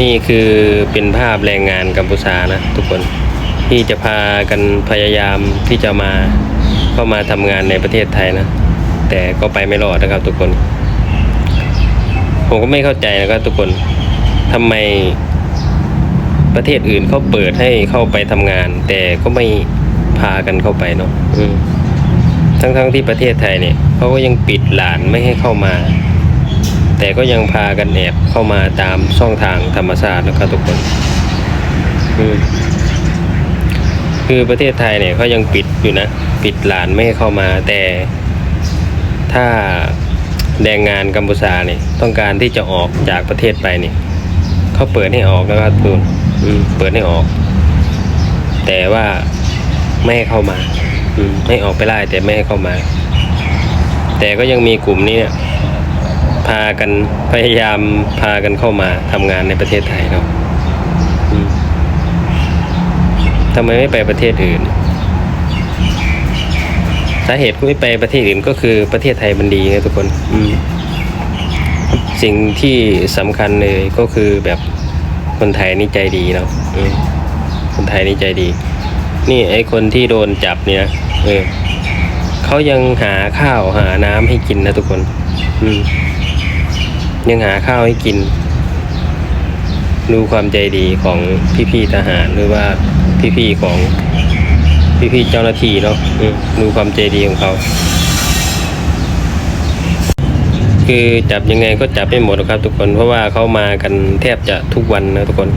นี่คือเป็นภาพแรงงานกัมพูชานะทุกคนที่จะพากันพยายามที่จะมาเข้ามาทำงานในประเทศไทยนะ แต่ก็ไปไม่รอดนะครับ ทุกคน ผมก็ไม่เข้าใจนะครับทุกคนทำไมประเทศอื่นเขาเปิดให้เข้าไปทำงาน แต่ก็ไม่พากันเข้าไปเนาะทั้งๆที่ประเทศไทยเนี่ยเขาก็ยังปิดหลานไม่ให้เข้ามา แต่ก็ยังพากันแอบเข้ามาตามช่องทางธรรมชาตินะครับทุกคนอืมคือประเทศไทยเนี่ยเขายังปิดอยู่นะ ปิดหลานไม่ให้เข้ามา แต่ถ้าแรงงานกัมพูชาเนี่ยต้องการที่จะออกจากประเทศไปเนี่ยเขาเปิดให้ออกนะครับทุกคนเปิดให้ออก แต่ว่าไม่ให้เข้ามาอืมให้ออกไปได้แต่ไม่ให้เข้ามา แต่ก็ยังมีกลุ่มนี้เนี่ย พากันพยายามพากันเข้ามาทำงานในประเทศไทยเนาะทำไมไม่ไปประเทศอื่น สาเหตุไม่ไปประเทศอื่นก็คือประเทศไทยมันดีไงทุกคน อืสิ่งที่สำคัญเลยก็คือแบบคนไทยนี่ใจดีเนาะคนไทยนี่ใจดี นี่ไอคนที่โดนจับเนี่ย เออเขายังหาข้าวหาน้ำให้กินนะทุกคน อืม ยังหาข้าวให้กิน ดูความใจดีของพี่ๆทหารหรือว่าพี่ๆของพี่ๆเจ้าหน้าที่เนาะดูความใจดีของเขา คือจับยังไงก็จับไม่หมดครับ ทุกคนเพราะว่าเขามากันแทบจะทุกวันนะทุกคน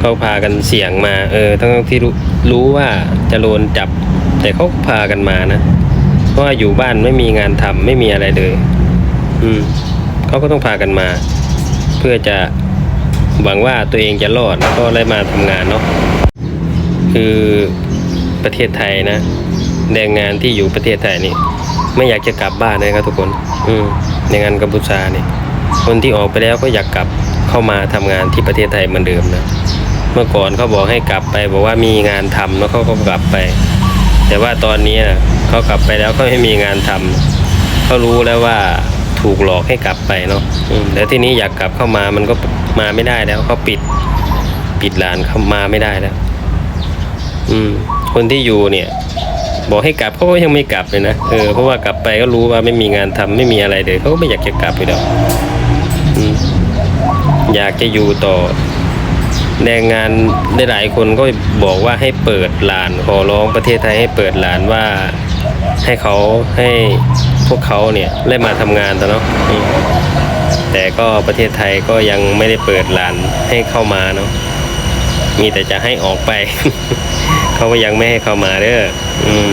เขาพากันเสี่ยงมา เออทั้งที่รู้รู้ว่าจะโดนจับ แต่เขาพากันมานะเพราะว่าอยู่บ้านไม่มีงานทำไม่มีอะไรเลย อืม เขาก็ต้องพากันมา เพื่อจะหวังว่าตัวเองจะรอดแล้วก็ได้มาทำงานเนาะคือประเทศไทยนะแรงงานที่อยู่ประเทศไทยนี่ ไม่อยากจะกลับบ้านนะครับทุกคน อืมในงานกัมพูชานี่คนที่ออกไปแล้วก็อยากกลับเข้ามาทำงานที่ประเทศไทยเหมือนเดิมนะเมื่อก่อนเขาบอกให้กลับไป บอกว่ามีงานทำแล้วเขาก็กลับไป แต่ว่าตอนนี้นะเขากลับไปแล้วเขาไม่มีงานทำเขารู้แล้วว่า ถูกหลอกให้กลับไปเนาะแล้วทีนี้อยากกลับเข้ามามันก็มาไม่ได้แล้วเขาปิด ปิดร้านเข้ามาไม่ได้แล้ว อืม คนที่อยู่เนี่ย บอกให้กลับเขาก็ยังไม่กลับเลยนะเออเพราะว่ากลับไปก็รู้ว่าไม่มีงานทำไม่มีอะไรเลยเขาก็ไม่อยากจะกลับไปแล้วอืมอยากจะอยู่ต่อแรงงานได้หลายคนก็บอกว่าให้เปิดลานขอร้องประเทศไทยให้เปิดลานว่าให้เขาให้ วกเขาเนี่ยได้มาทำงานแต่เนาะแต่ก็ประเทศไทยก็ยังไม่ได้เปิดลานให้เข้ามาเนาะมีแต่จะให้ออกไป เขาก็ยังไม่ให้เข้ามาเด้ออืม